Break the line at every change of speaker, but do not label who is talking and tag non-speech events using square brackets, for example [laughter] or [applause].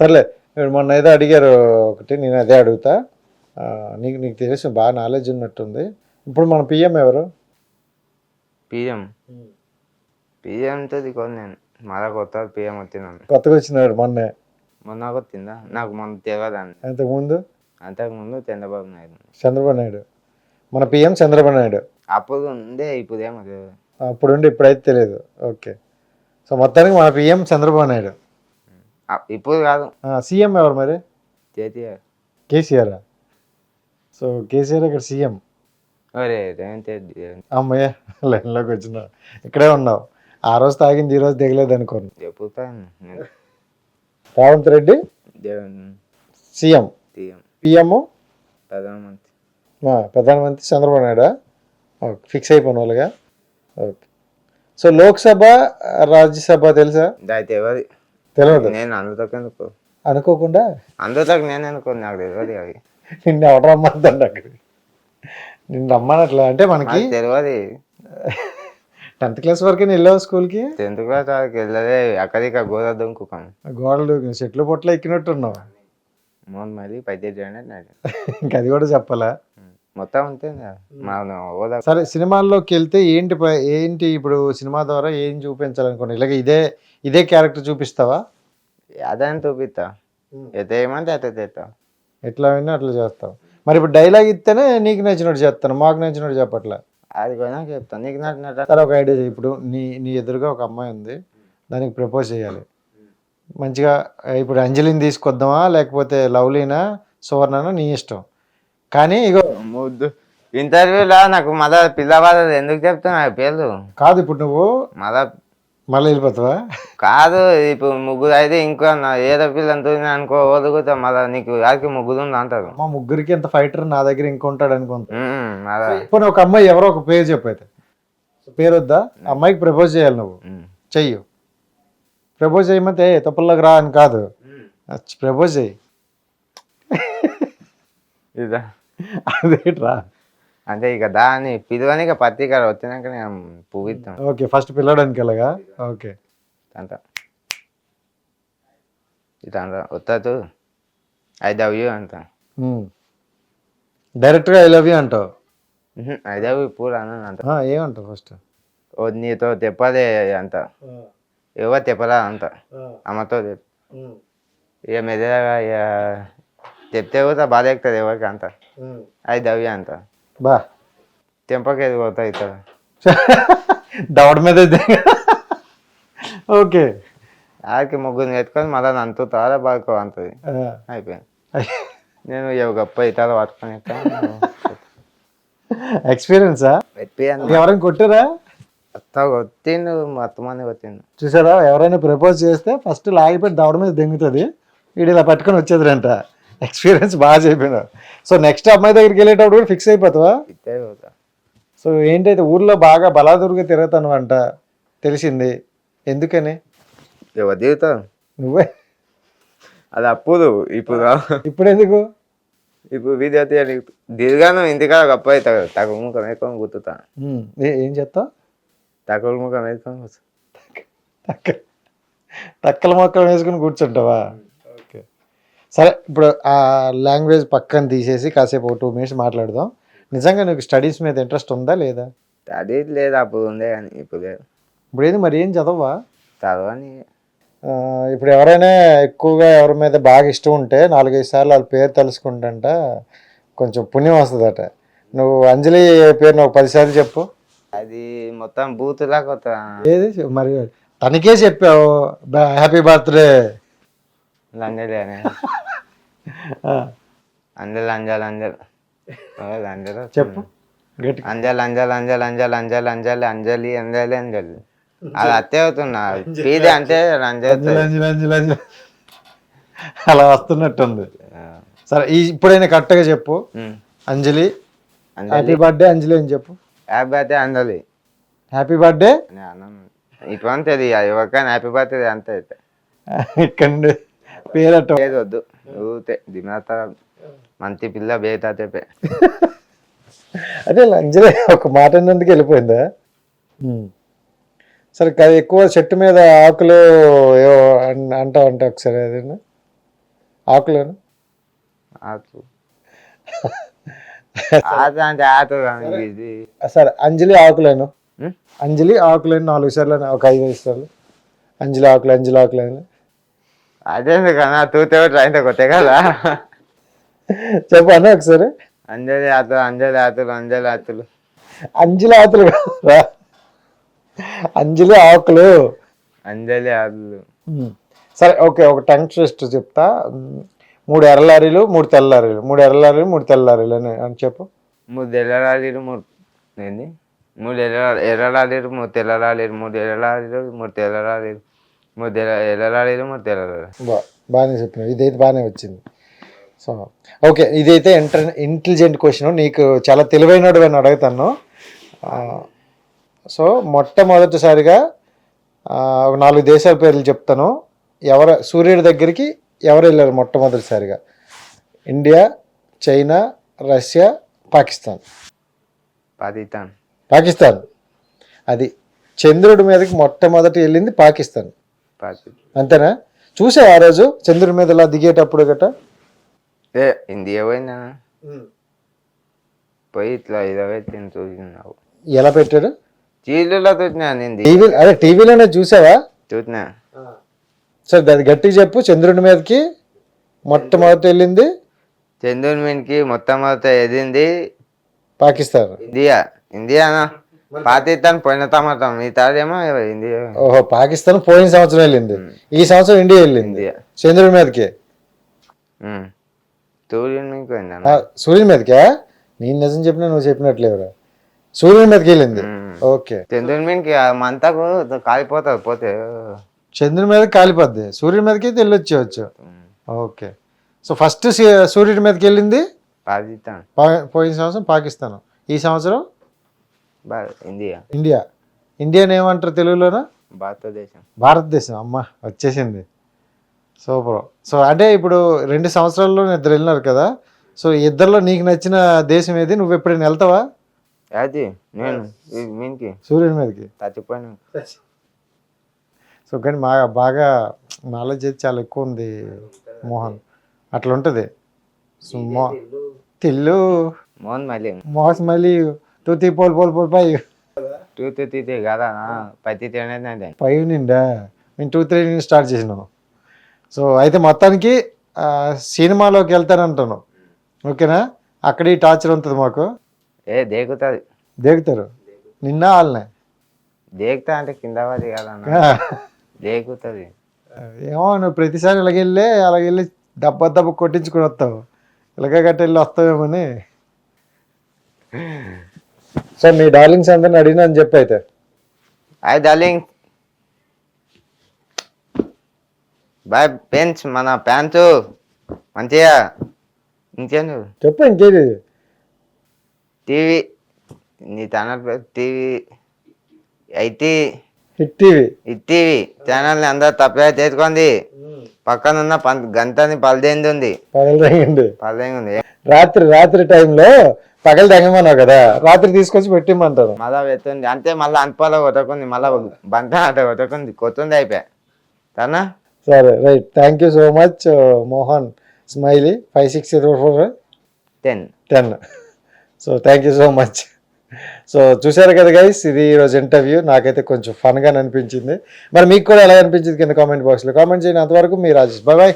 సర్లే మొన్న ఏదో అడిగారు ఒకటి నేను అదే అడుగుతా. నీకు నీకు తెలుసు బాగా నాలెడ్జ్ ఉన్నట్టుంది. ఇప్పుడు మన పిఎం ఎవరు?
పిఎం పిఎంతో దిగోదు నేను. మళ్ళా కొత్త పిఎం వచ్చినాను
కొత్తగా వచ్చినాడు మొన్నే.
మొన్న వచ్చిందా నాకు మొన్న తెలియదండి
అంతకుముందు?
అంతకుముందు చంద్రబాబు నాయుడు.
చంద్రబాబు నాయుడు. మన పిఎం చంద్రబాబు నాయుడు.
అప్పుడు ఉందే ఇప్పుడు ఏమో తెలియదు
అప్పుడుండి ఇప్పుడైతే తెలియదు ఓకే. సో మొత్తానికి మన పిఎం చంద్రబాబు నాయుడు.
ఇప్పుడు కాదు.
సీఎం ఎవరు మరి?
కేటీఆర్
కేసీఆర్? సో కేసీఆర్ ఇక్కడ సీఎం.
ఒరే రేవంత్ రెడ్డి.
అమ్మయ్య లైన్లోకి వచ్చిన. ఇక్కడే ఉన్నావు. ఆ రోజు తాగింది ఈ రోజు దిగలేదు అనుకోను. Revanth Reddy? CM.
CM.
PM?
ప్రధానమంత్రి.
ప్రధానమంత్రి చంద్రబాబు నాయుడు? ఓకే ఫిక్స్ అయిపోయిన వాళ్ళుగా? ఓకే. సో లోక్సభ రాజ్యసభ తెలుసా?
దాని తెలియదు
తెలియదు
నేను అందులోకి ఎందుకు
అనుకోకుండా?
అందులోకి నేను ఎందుకు నాకు తెలియదు అవి.
నిన్ను ఎవరు రమ్మందండి అక్కడికి నిన్ను రమ్మనట్లా. అంటే మనకి
నాకు తెలియదు
టెన్త్ క్లాస్ వరకే వెళ్ళావు స్కూల్కి?
టెన్త్ క్లాస్ వరకు వెళ్ళదే అక్కడికి గోదా దుంకుకాం
గోడలు చెట్లు పొట్లు ఎక్కినట్టున్నావు?
మోన్ మరి పైతే చేయండి నాడు
ఇంకా అది కూడా చెప్పాలా?
మొత్తం అంతే మన హోదా
సరే సినిమాల్లోకి వెళ్తే ఏంటి ప- ఏంటి ఇప్పుడు సినిమా ద్వారా ఏం చూపించాలనుకున్నా ఇలాగ ఇదే ఇదే క్యారెక్టర్ చూపిస్తావా?
అదని చూపిస్తా. ఎత ఏమంటే అత తెస్తా
ఎట్లా అయినా అట్లా చేస్తావు. మరి ఇప్పుడు డైలాగ్ ఇస్తేనే నీకు నచ్చినట్టు చేస్తాను మాకు నచ్చినట్టు చెప్పట్లే?
అది కూడా చెప్తాను నీకు నచ్చినట్టు
సరే ఒక ఐడియా. ఇప్పుడు నీ నీ ఎదురుగా ఒక అమ్మాయి ఉంది. దానికి ప్రపోజ్ చేయాలి. మంచిగా ఇప్పుడు అంజలిని తీసుకొద్దామా లేకపోతే లవ్లీనా సువర్ణనా నీ ఇష్టం. కానీ ఇగో
ముద్దు. ఇంటర్వ్యూలో నాకు మళ్ళా పిల్లవాళ్ళు ఎందుకు చెప్తున్నా? పేర్లు.
కాదు ఇప్పుడు నువ్వు
మళ్ళా
మళ్ళీ వెళ్ళిపోతావా?
కాదు ఇప్పుడు ముగ్గురు అయితే ఇంకో ఏదో పిల్లని అనుకో ఒదుగుతా మళ్ళా నీకు యాడికి ముగ్గురు ఉంది అంటారు.
మా ముగ్గురికి ఎంత ఫైటర్ నా దగ్గర ఇంకొంటాడు అనుకుంటా. ఇప్పుడు ఒక అమ్మాయి ఎవరో ఒక పేరు చెప్పైతే పేరు వద్దా? అమ్మాయికి ప్రపోజ్ చేయాలి నువ్వు. చెయ్యు. ప్రపోజ్ చేయమంటే "ఏ, తప్పుల్లోకి రా అని కాదు. ప్రపోజ్ చెయ్యి.
ఇదా.
అదేట్రా?
అంటే ఇక దాన్ని పిలువని ఇక పత్రిక వచ్చినాక నేను పువ్విద్దాం
ఓకే ఫస్ట్ పిల్లడానికి అలాగా ఓకే
అంత ఇదంతా వత్తు ఐ లవ్ యూ అంట.
డైరెక్ట్గా ఐ లవ్ యూ అంటావు?
ఐ లవ్ యూ పూర్ అని అంట.
ఆ, ఏమంటావు ఫస్ట్?
ఓ నీతో తెప్పలే అంత ఎవరు తెప్పలా అంత అమ్మతో ఇక మెదగా ఇక చెప్తే కూడా బాధ ఎక్కుతుంది ఎవరికి అంత ఐ లవ్ యూ అంత
బా.
తెంపకేది పోతాయి ఇతర.
దవడ మీద ఓకే.
ఆడికి ముగ్గురు ఎత్తుకొని మళ్ళీ నంతు తారా బాడుకో అంతది. అయిపోయింది. నేను గొప్ప ఇతర పట్టుకొని
ఎక్స్పీరియన్సా ఎవరైనా కొట్టారా?
మొత్తం కొట్టిండు మొత్తం మంది కొట్టిండు.
చూసారా? ఎవరైనా ప్రపోజ్ చేస్తే ఫస్ట్ లాగిపెట్టి దవడ మీద దెంగుతుంది. వీడు ఇలా పట్టుకొని వచ్చేదిరంట. ఎక్స్పీరియన్స్ బాగా చెప్పినావు సో నెక్స్ట్ అమ్మాయి దగ్గరికి వెళ్ళేటప్పుడు కూడా ఫిక్స్ అయిపోతావా? సో ఏంటైతే ఊర్లో బాగా బలాదురుగా తిరుగుతాను అంట తెలిసింది. ఎందుకని?
ఎవరు
నువ్వే.
అది అప్పుడు ఇప్పుడు.
ఇప్పుడు ఎందుకు?
ఇప్పుడు వీడియో తీయాలి. దిగాను ఇంటికాడ గొప్ప అవుతావు తక్కువ ముఖం వేసుకొని గుర్తుతా
ఏ- చేస్తావు
తక్కువ ముఖం వేసుకొని కూర్చో.
తక్క తక్కల మొక్కలు వేసుకుని కూర్చుంటావా? సరే ఇప్పుడు ఆ లాంగ్వేజ్ పక్కన తీసేసి కాసేపు టూ మినిట్స్ మాట్లాడదాం. నిజంగా నీకు స్టడీస్ మీద ఇంట్రెస్ట్ ఉందా లేదా?
అది లేదు అప్పుడు ఉండే కానీ ఇప్పుడు లేదు.
ఇప్పుడు ఏంది మరి ఏం చదవా?
చదవని
ఆ, ఇప్పుడు ఎవరైనా ఎక్కువగా ఎవరి మీద బాగా ఇష్టం ఉంటే నాలుగైదు సార్లు వాళ్ళ పేరు తెలుసుకుంటంట కొంచెం పుణ్యం వస్తుందట. నువ్వు అంజలి పేరు నువ్వు పదిసార్లు చెప్పు.
అది మొత్తం బూతులా కొత్త.
ఏది? మరి తనకే చెప్పావు. Happy birthday.
లంజలే అని అంజల్ అంజల్ అంజల్. అంజల్
చెప్పు.
అంజల్ అంజల్ అంజల్ అంజల్ అంజల్ అంజలి అంజలి అంజలి అంజలి. అది అత్తే అవుతున్నా. పీది అంటే అంజలి
అంజలి అంజలి అంజలి అంజలి. అలా వస్తున్నట్టుంది. సరే ఈ ఇప్పుడైనా కరెక్ట్గా చెప్పు. అంజలి.
అంజలి.
హ్యాపీ బర్త్డే అంజలి అని చెప్పు.
Happy birthday Anjali.
Happy birthday
ఇప్పుడు అంతే అది హ్యాపీ బర్త్డే అంతే. అయితే
ఇక్కడ
లేదు వద్దు ఊతే దిమాత మంచి పిల్ల బేతా తెపే
అదే అంజలి ఒక మాట అన్నందుకు వెళ్ళిపోయిందా. సరే కాదు ఎక్కువ చెట్టు మీద ఆకులు ఏవో అంటావు అంటే ఒకసారి అదేనా?
కానీ ఇది.
సరే అంజలి ఆకులేను? అంజలి ఆకులేను నాలుగు సార్లు ఒక ఐదు ఐదు సార్లు. అంజలి ఆకులు అంజలి ఆకులేను.
అదేంది కదా తూతే ట్రైన్ కొట్టే కదా.
చెప్పు అన్న ఒకసారి.
అంజలి ఆతులు అంజలి ఆతులు అంజలి ఆతులు.
అంజలి ఆకులు కాదురా. అంజలి ఆకులు.
అంజలి ఆతులు.
సరే ఓకే ఒక టంగ్ ట్విస్ట్ చెప్తా. మూడు ఎర్రలారీలు మూడు తెల్లారీలు మూడు ఎర్రలారీలు మూడు తెల్లారీలు అని అని చెప్పు.
మూడు ఎర్రలాలీలు మూడు ఏంది? మూడు ఎర్ర ఎర్రలాలీలు మూడు తెల్లలాలీలు మూడు ఎర్రలాలీలు మూడు తెల్లలాలీలు
బా బాగానే చెప్పినావు. ఇదైతే బాగానే వచ్చింది. సో ఓకే ఇదైతే ఇంటర్ ఇంటెలిజెంట్ క్వశ్చన్. నీకు చాలా తెలివైనడు అని అడుగుతాను. సో మొట్టమొదటిసారిగా ఒక నాలుగు దేశాల పేర్లు చెప్తాను. ఎవరు సూర్యుడి దగ్గరికి ఎవరు వెళ్ళారు మొట్టమొదటిసారిగా? India China Russia Pakistan.
Pakistan.
Pakistan. అది చంద్రుడి మీదకి మొట్టమొదటి వెళ్ళింది పాకిస్తాన్. అంతేనా? చూసావు ఆ రోజు? చంద్రుడి మీద ఇలా దిగేటప్పుడు గట
ఏ ఇండియా పోయిందా పోయి ఇట్లా ఇరవై తిని చూసినావు.
ఎలా పెట్టాడు?
చీళ్ళలో చూసినా నింది
టీవీ అదే టీవీలోనే చూసావా?
చూసినా.
సరే అది గట్టిగా చెప్పు. చంద్రుడి మీదకి మొట్టమొదటి వెళ్ళింది?
చంద్రుని మీదకి మొత్తం మొత్తం ఎదింది
పాకిస్తాన్.
ఇండియా. ఇండియానా? పాకిస్తాన్ పోయిన తమతం మిగతాదేమో ఇండియా.
ఓహో పాకిస్తాన్ పోయిన సంవత్సరం వెళ్ళింది. ఈ సంవత్సరం ఇండియా వెళ్ళింది. చంద్రుడి మీదకి.
సూర్యుని మీదకి
సూర్యుని నేను నిజం చెప్పినా నువ్వు చెప్పినట్లేవురా. సూర్యుని మీదకి వెళ్ళింది. ఓకే.
చంద్రుని మీదకి మంతకు కాలిపోతుంది పోతే.
చంద్రుడి మీదకి కాలిపోద్ది. సూర్యుడి మీదకి అయితే వెళ్ళొచ్చేవచ్చు
ఉమ్.
ఓకే. సో ఫస్ట్ సూర్యుడి మీదకి వెళ్ళింది?
పాకిస్తాన్.
పోయిన సంవత్సరం పాకిస్తాన్. ఈ సంవత్సరం?
ఇండియా.
ఇండియా. ఇండియాని ఏమంటారు తెలుగులోనా?
భారతదేశం.
భారతదేశం. అమ్మ వచ్చేసింది. సూపర్. సో అంటే ఇప్పుడు రెండు సంవత్సరాల్లో ఇద్దరు వెళ్ళినారు కదా. సో ఇద్దరిలో నీకు నచ్చిన దేశం ఏది? నువ్వు ఎప్పుడైనా వెళ్తావా?
అది నేను మీనికి.
సూర్యుడి మీదకి.
చచ్చిపోయినా.
సో కానీ మా బాగా నాలెడ్జ్ అయితే చాలా ఎక్కువ ఉంది మోహన్. అట్లా ఉంటుంది. సో మో తిల్లు.
మోహన్ మళ్ళీ.
మోస్ మళ్ళీ two three pole pole pole పై.
టూ టూ తీతే కదా? పత్తి తినేది
పై నిండా మేము టూ త్రీ నుంచి స్టార్ట్ చేసినాం సో అయితే మొత్తానికి ఆ, సినిమాలోకి వెళ్తానంటాను ఓకేనా? అక్కడ ఈ టార్చర్ ఉంటుంది మాకు.
ఏ దేకుతుంది
దేగుతారు? నిన్న వాళ్ళనే
దేకుతా అంటే కింద పడి కదా దేకుతుంది
ఏమో నువ్వు ప్రతిసారి ఇలాగెళ్ళి అలాగెళ్ళి దెబ్బ దెబ్బ కొట్టించుకొని వస్తావు. ఇలాగ గట్ట వెళ్ళి వస్తావేమని [laughs] సో మీ డార్లింగ్స్ అందరిని అడిగినా అని చెప్పి అయితే.
Hi darling. బాయ్ పెన్స్ మన ప్యాంటు. మంచిగా. ఇంకేందు
చెప్పు ఇంకేది?
టీవీ. నీ ఛానల్ పేరు TV. IT.
Hit TV.
TV. ఛానల్ని అందరు తప్పగా చేసుకోండి. పక్కన ఉన్న గంటని పలదేంది ఉంది పలదేంది ఉంది
రాత్రి రాత్రి టైంలో పగలు తగ్గమన్నావు కదా రాత్రి తీసుకొచ్చి పెట్టిమ్మంటారు.
మళ్ళా వెతుంది అంతే మళ్ళీ అంతపాలో కొట్టకుంది మళ్ళా బంత అట కొట్టకుంది కొత్తుంది అయిపోయా. తనా?
సరే right. Thank you so much Mohan smiley. Five six zero four
ten
ten so thank you so much so చూసారు కదా గైస్ ఇది ఈరోజు ఇంటర్వ్యూ నాకైతే కొంచెం ఫన్గా అనిపించింది. మరి మీకు కూడా ఎలా అనిపించింది కింద కామెంట్ బాక్స్లో కామెంట్ చేయండి అంతవరకు మీ రాజేష్. Bye bye